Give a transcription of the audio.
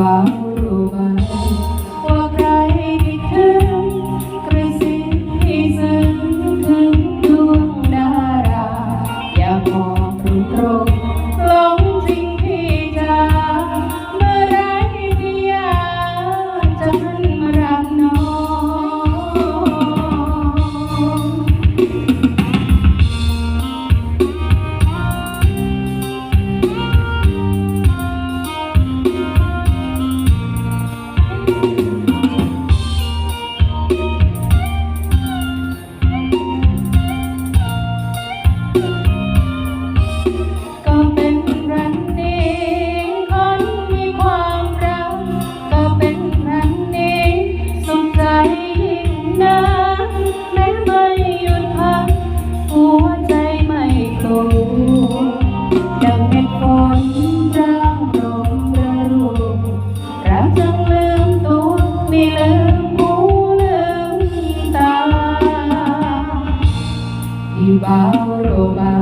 ว่ารู้ไหมว่าใครที่ถึงกระซิบที่ซึ้ถึงดวงดารา อย่ามองตตรงหลงจริงพี่จ๋เมื่อไรที่ยากจะ จังลืมตัวนี่ลืมหูลืมตาที่เบาโรมา